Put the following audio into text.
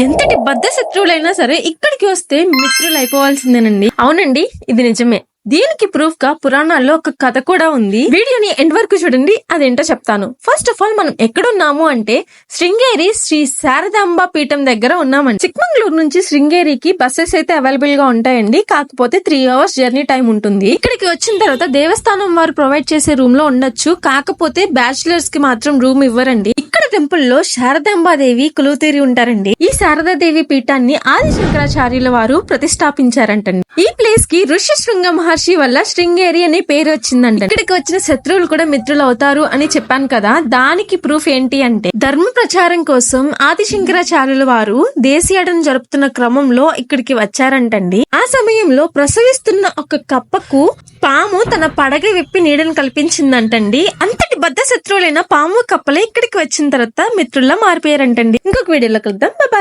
ఎంతటి బద్ద శత్రువులైనా సరే ఇక్కడికి వస్తే మిత్రులు అయిపోవాల్సిందేనండి. అవునండి ఇది నిజమే. దీనికి ప్రూఫ్గా పురాణాల్లో ఒక కథ కూడా ఉంది. వీడియోని ఎండ్ వరకు చూడండి అదేంటో చెప్తాను. ఫస్ట్ ఆఫ్ ఆల్ మనం ఎక్కడున్నాము అంటే శృంగేరి శ్రీ శారదాంబ పీఠం దగ్గర ఉన్నామండి. చిక్మంగళూరు నుంచి శృంగేరికి బస్సెస్ అయితే అవైలబుల్గా ఉంటాయండి. కాకపోతే త్రీ అవర్స్ జర్నీ టైం ఉంటుంది. ఇక్కడికి వచ్చిన తర్వాత దేవస్థానం వారు ప్రొవైడ్ చేసే రూమ్లో ఉండొచ్చు. కాకపోతే బ్యాచిలర్స్కి మాత్రం రూమ్ ఇవ్వరండి. టెంపుల్లో శారదాంబాదేవి కులుతీరి ఉంటారండి. ఈ శారదాదేవి పీఠాన్ని ఆది శంకరాచార్యుల వారు ప్రతిష్టాపించారంటండి. ఈ ప్లేస్కి ఋషి శృంగ మహర్షి వల్ల శృంగేరి అనే పేరు వచ్చిందంట ఇక్కడికి వచ్చిన శత్రువులు కూడా మిత్రులు అవుతారు అని చెప్పాను కదా దానికి ప్రూఫ్ ఏంటి అంటే ధర్మ ప్రచారం కోసం ఆది శంకరాచార్యుల వారు దేశీయాటను జరుపుతున్న క్రమంలో ఇక్కడికి వచ్చారంటండి. ఆ సమయంలో ప్రసవిస్తున్న ఒక కప్పకు పాము తన పడగ విప్పి నీడను కల్పించిందంటండి. అంతటి బద్ద శత్రువులైన పాము కప్పలే ఇక్కడికి వచ్చిన తర్వాత మిత్రుల్లా మారిపోయారంటండి. ఇంకొక వీడియోలో కలుద్దాం. బాయ్